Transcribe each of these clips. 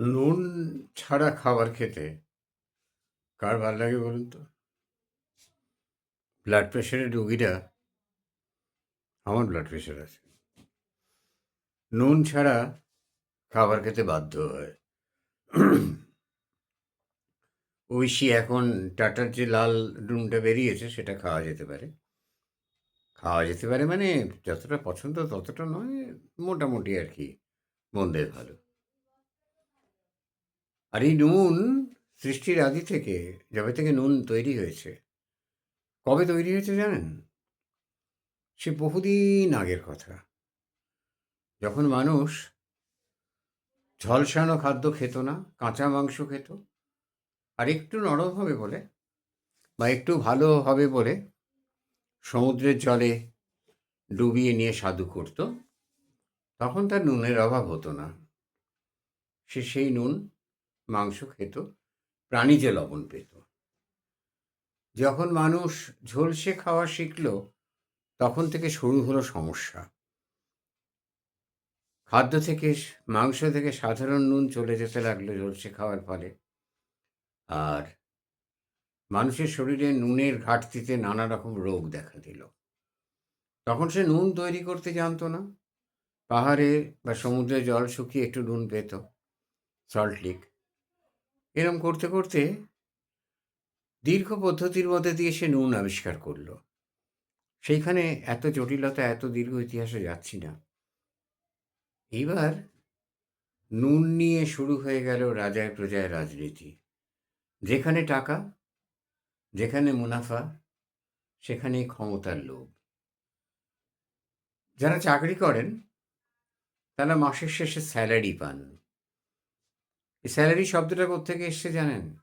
নুন ছাড়া খাবার খেতে কার ভালো লাগে বলুন তো? ব্লাড প্রেশারের রোগীরা, আমার ব্লাড প্রেশার আছে। নুন ছাড়া খাবার খেতে বাধ্য হয়। ঐশী এখন টাটার যে লাল নুনটা বেরিয়েছে, সেটা খাওয়া যেতে পারে। খাওয়া যেতে পারে মানে যতটা পছন্দ ততটা নয়, মোটামুটি আর কি, মন্দের ভালো। আর এই নুন সৃষ্টির আদি থেকে যবে থেকে নুন তৈরি হয়েছে। কবে তৈরি হয়েছে জানেন? সে বহুদিন আগের কথা। যখন মানুষ ঝলসানো খাদ্য খেত না, কাঁচা মাংস খেত, আর একটু নরম হবে বলে বা একটু ভালো হবে বলে সমুদ্রের জলে ডুবিয়ে নিয়ে স্বাদু করত, তখন তার নুনের অভাব হতো না। সে সেই নুন মাংস খেত প্রাণীজ লবণ পেত। যখন মানুষ ঝলসে খাওয়া শিখল, তখন থেকে শুরু হলো সমস্যা। খাদ্য থেকে মাংস থেকে সাধারণ নুন চলে যেতে লাগল ঝলসে খাওয়ার ফলে। আর মানুষের শরীরে নুনের ঘাটতিতে নানা রকম রোগ দেখা দিল। তখন সে নুন তৈরি করতে জানতো না। পাহাড়ে বা সমুদ্রে জল শুকিয়ে একটু নুন পেত, সল্ট এরম করতে করতে দীর্ঘ পদ্ধতির মধ্যে দিয়ে সে নুন আবিষ্কার করল। সেইখানে এত জটিলতা, এত দীর্ঘ ইতিহাসে যাচ্ছি না। এইবার নুন নিয়ে শুরু হয়ে গেল রাজায় প্রজায় রাজনীতি। যেখানে টাকা, যেখানে মুনাফা, সেখানেই ক্ষমতার লোভ। যারা চাকরি করেন, তারা মাসের শেষে স্যালারি পান। এই স্যালারি শব্দটা কোথেকে এসছে জানেন?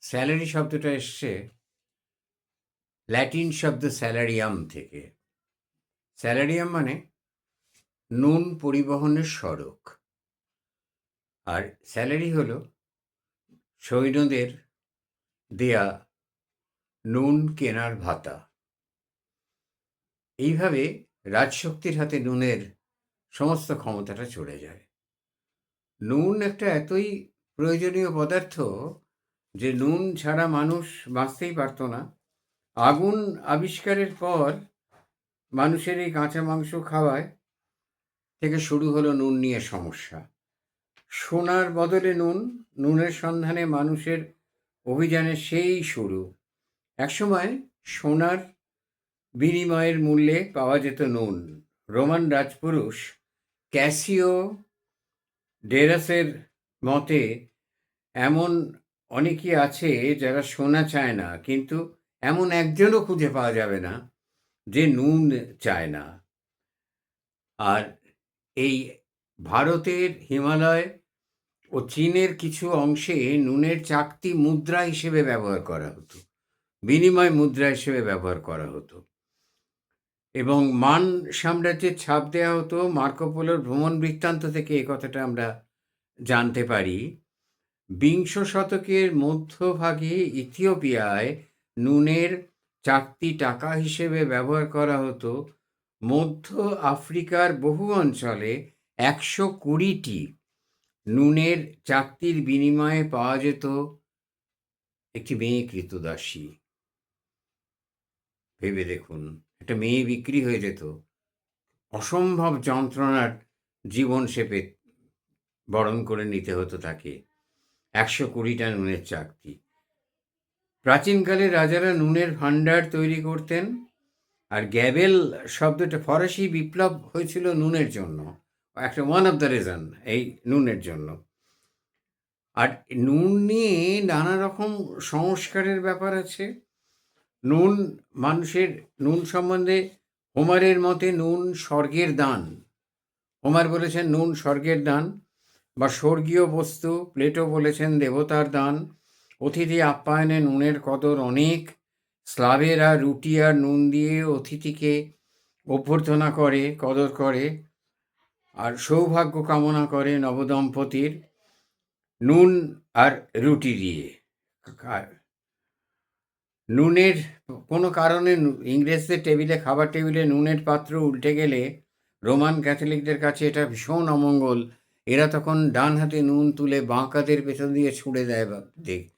স্যালারি শব্দটা এসছে ল্যাটিন শব্দ স্যালারিয়াম থেকে। স্যালারিয়াম মানে নুন পরিবহনের সড়ক। আর স্যালারি হল সৈন্যদের দেয়া নুন কেনার ভাতা। এইভাবে রাজশক্তির হাতে নুনের সমস্ত ক্ষমতাটা চলে যায়। নুন একটা এতই প্রয়োজনীয় পদার্থ যে নুন ছাড়া মানুষ বাঁচতেই পারত না। আগুন আবিষ্কারের পর মানুষের এই কাঁচা মাংস খাওয়ায় থেকে শুরু হলো নুন নিয়ে সমস্যা। সোনার বদলে নুন, নুনের সন্ধানে মানুষের অভিযানে সেই শুরু। একসময় সোনার বিনিময়ের মূল্যে পাওয়া যেত নুন। রোমান রাজপুরুষ ক্যাসিও ডেরাসের মতে, এমন অনেকেই আছে যারা সোনা চায় না, কিন্তু এমন একজনও খুঁজে পাওয়া যাবে না যে নুন চায় না। আর এই ভারতের হিমালয় ও চীনের কিছু অংশে নুনের চাকতি মুদ্রা হিসেবে ব্যবহার করা হতো, বিনিময় মুদ্রা হিসেবে ব্যবহার করা হতো। এবং মান সাম্রাজ্যের ছাপ দেওয়া হতো মার্কোপোলোর ভ্রমণ বৃত্তান্ত থেকে এ কথাটা আমরা জানতে পারি। বিংশ শতকের মধ্যভাগে ইথিওপিয়ায় নুনের চাকতি টাকা হিসেবে ব্যবহার করা হতো। মধ্য আফ্রিকার বহু অঞ্চলে একশো কুড়িটি নুনের চাকতির বিনিময়ে পাওয়া যেত। একটি মেয়ে কৃতদাসী। ভেবে দেখুন। একটা মেয়ে বিক্রি হয়ে যেত। অসম্ভব যন্ত্রণার জীবন সে বরণ করে নিতে হতো তাকে। একশো কুড়িটা নুনের চাকতি। প্রাচীনকালে রাজারা নুনের ভাণ্ডার তৈরি করতেন আর গ্যাবেল শব্দটা ফরাসি বিপ্লব হয়েছিল নুনের জন্য। একটা ওয়ান অফ দ্য রিজন এই নুনের জন্য। আর নুন নিয়ে নানা রকম সংস্কারের ব্যাপার আছে। নুন মানুষের, নুন সম্বন্ধে হোমারের মতে নুন স্বর্গের দান। হোমার বলেছেন নুন স্বর্গের দান বা স্বর্গীয় বস্তু। প্লেটো বলেছেন দেবতার দান। অতিথি আপ্যায়নে নুনের কদর অনেক। স্লাভেরা রুটি আর নুন দিয়ে অতিথিকে অভ্যর্থনা করে, কদর করে। আর সৌভাগ্য কামনা করে নবদম্পতির নুন আর রুটি দিয়ে। নুনের কোনো কারণে ইংরেজদের টেবিলে খাবার টেবিলে নুনের পাত্র উল্টে গেলে রোমান ক্যাথলিকদের কাছে এটা ভীষণ অমঙ্গল। এরা তখন ডান হাতে নুন তুলে বাঁ কাঁধের পেছন দিয়ে ছুঁড়ে দেয় বা- দে-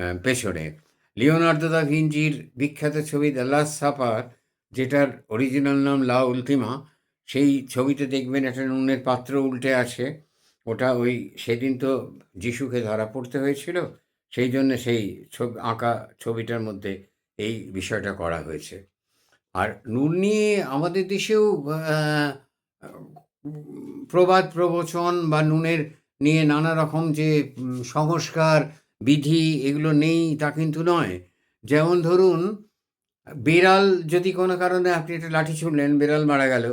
আহ, পেছনে। লিওনার্দো দা ভিঞ্চির বিখ্যাত ছবি দ্য লাস্ট সাপার যেটার অরিজিনাল নাম লা উলতিমা সেই ছবিতে দেখবেন একটা নুনের পাত্র উল্টে আছে ওটা ওই সেদিন তো যিশুকে ধরা পড়তে হয়েছিল। সেই জন্য সেই ছবি, আঁকা ছবিটার মধ্যে এই বিষয়টা করা হয়েছে। আর নুন নিয়ে আমাদের দেশেও প্রবাদ প্রবচন বা নুনের নিয়ে নানা রকম যে সংস্কার বিধি এগুলো নেই তা কিন্তু নয়। যেমন ধরুন, বেড়াল যদি কোনো কারণে আপনি একটা লাঠি ছুড়লেন, বেড়াল মারা গেল,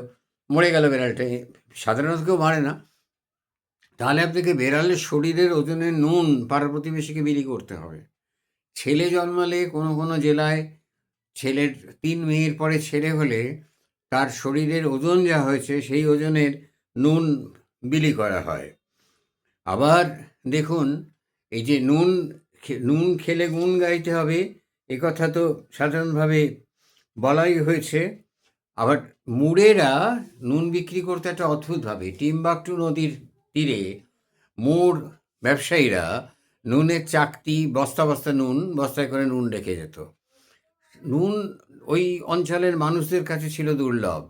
মরে গেল বেড়ালটা সাধারণত কেউ মারে না। তাহলে আপনাকে বেড়ালের শরীরের ওজনের নুন পাড়া প্রতিবেশীকে বিলি করতে হবে। ছেলে জন্মালে কোনো কোনো জেলায় ছেলের তিন মেয়ের পরে ছেলে হলে তার শরীরের ওজন যা হয়েছে সেই ওজনের নুন বিলি করা হয়। আবার দেখুন, এই যে নুন নুন খেলে গুণ গাইতে হবে, এ কথা তো সাধারণভাবে বলাই হয়েছে। আবার মুড়েরা নুন বিক্রি করতে একটা অদ্ভুতভাবে টিম্বাকটু নদীর তীরে মুড় ব্যবসায়ীরা নুনের চাকতি, বস্তা বস্তা নুন, বস্তায় করে নুন রেখে যেত। নুন ওই অঞ্চলের মানুষদের কাছে ছিল দুর্লভ,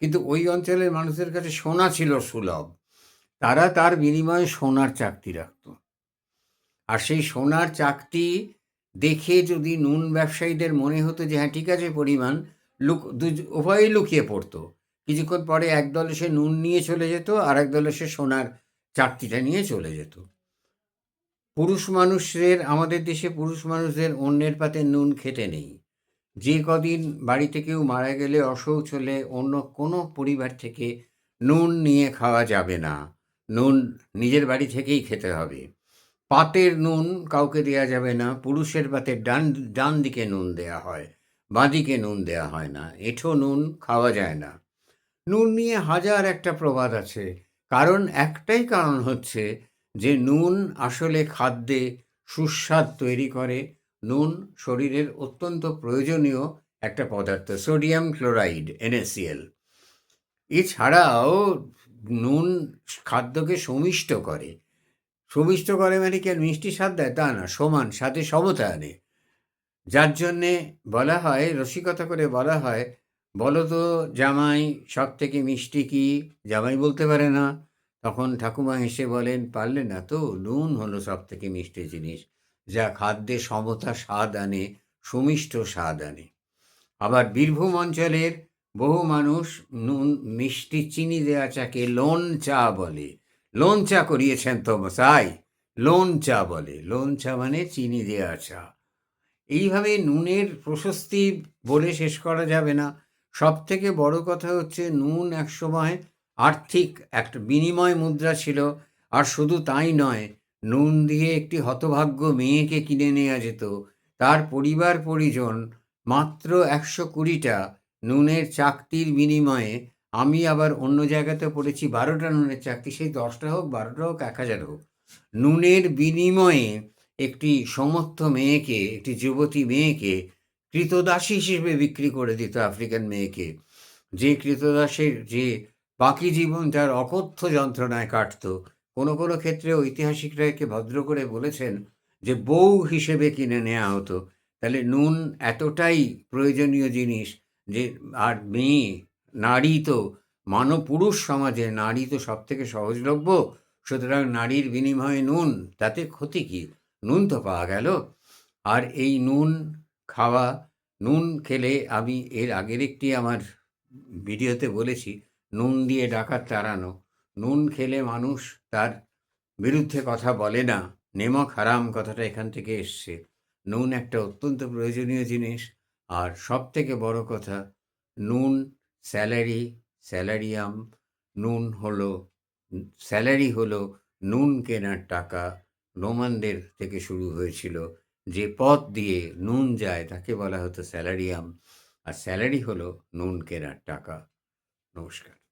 কিন্তু ওই অঞ্চলের মানুষদের কাছে সোনা ছিল সুলভ। তারা তার বিনিময়ে সোনার চাকতি রাখত। আর সেই সোনার চাকতি দেখে যদি নুন ব্যবসায়ীদের মনে হতো যে হ্যাঁ ঠিক আছে, পরিমাণ। লুক দু- উভয়ই লুকিয়ে পড়তো। কিছুক্ষণ পরে একদল এসে নুন নিয়ে চলে যেত, আর একদল এসে সোনার চাকতিটা নিয়ে চলে যেত। পুরুষ মানুষদের আমাদের দেশে পুরুষ মানুষদের অন্যের পাতে নুন খেতে নেই। যে কদিন বাড়িতে কেউ মারা গেলে অসৌচ হলে অন্য কোনো পরিবার থেকে নুন নিয়ে খাওয়া যাবে না। নুন নিজের বাড়ি থেকেই খেতে হবে। পাতের নুন কাউকে দেয়া যাবে না, পুরুষের পাতের ডান ডান দিকে নুন দেয়া হয় বাঁদিকে নুন দেয়া হয় না। এঁঠো নুন খাওয়া যায় না। নুন নিয়ে হাজার একটা প্রবাদ আছে। কারণ একটাই কারণ হচ্ছে যে নুন আসলে খাদ্যে সুস্বাদ তৈরি করে। নুন শরীরের অত্যন্ত প্রয়োজনীয় একটা পদার্থ, সোডিয়াম ক্লোরাইড এনএসিএল এছাড়াও নুন খাদ্যকে সমিষ্ট করে। সমিষ্ট করে মানে কি আর মিষ্টি স্বাদ দেয়? তা না, সমান সাথে সমতা আনে। যার জন্যে বলা হয়, রসিকতা করে বলা হয় বলো তো জামাই, সব থেকে মিষ্টি কি? জামাই বলতে পারে না। তখন ঠাকুমা হেসে বলেন, পারলে না তো, নুন হলো সব থেকে মিষ্টি জিনিস। যা খাদ্যে সমতা স্বাদ আনে, সুমিষ্ট স্বাদ আনে। আবার বীরভূম অঞ্চলের বহু মানুষ নুন, মিষ্টি চিনি দেওয়া চাকে লোন চা বলে। লোন চা করিয়েছেন তো মশাই, লোন চা বলে। লোন চা মানে চিনি দেওয়া চা। এইভাবে নুনের প্রশস্তি বলে শেষ করা যাবে না। সব থেকে বড় কথা হচ্ছে নুন একসময় আর্থিক একটা বিনিময় মুদ্রা ছিল, আর শুধু তাই নয়, নুন দিয়ে একটি হতভাগ্য মেয়েকে কিনে নেওয়া যেত। তার পরিবার পরিজন মাত্র একশো কুড়িটা নুনের চাকতির বিনিময়ে আমি আবার অন্য জায়গাতে পড়েছি, বারোটা নুনের চাকতি, সেই দশটা হোক, বারোটা হোক, এক হাজার হোক। নুনের বিনিময়ে একটি সমর্থ মেয়েকে, একটি যুবতী মেয়েকে কৃতদাসী হিসেবে বিক্রি করে দিত আফ্রিকান মেয়েকে। যে কৃতদাসের যে বাকি জীবন তার অকথ্য যন্ত্রণায় কাটতো। কোনো কোনো ক্ষেত্রে ঐতিহাসিকরা একে ভদ্র করে বলেছেন যে, বউ হিসেবে কিনে নেওয়া হতো। তাহলে নুন এতটাই প্রয়োজনীয় জিনিস যে, আর মেয়ে, নারী তো, মানব পুরুষ সমাজে নারী তো সব থেকে সহজলভ্য। সুতরাং নারীর বিনিময়ে নুন, তাতে ক্ষতি কি? নুন তো পাওয়া গেল। আর এই নুন খাওয়া, নুন খেলে আমি এর আগের একটি আমার ভিডিওতে বলেছি, নুন দিয়ে ডাকাত তাড়ানো। নুন খেলে মানুষ তার বিরুদ্ধে কথা বলে না। নেমক হারাম কথাটা এখান থেকে এসছে। নুন একটা অত্যন্ত প্রয়োজনীয় জিনিস। আর সব থেকে বড় কথা, নুন স্যালারি, স্যালারিয়াম, নুন হলো, স্যালারি হলো নুন কেনার টাকা। রোমানদের থেকে শুরু হয়েছিল। যে পথ দিয়ে নুন যায় তাকে বলা হতো স্যালারিয়াম। আর স্যালারি হলো নুন কেনার টাকা। নমস্কার।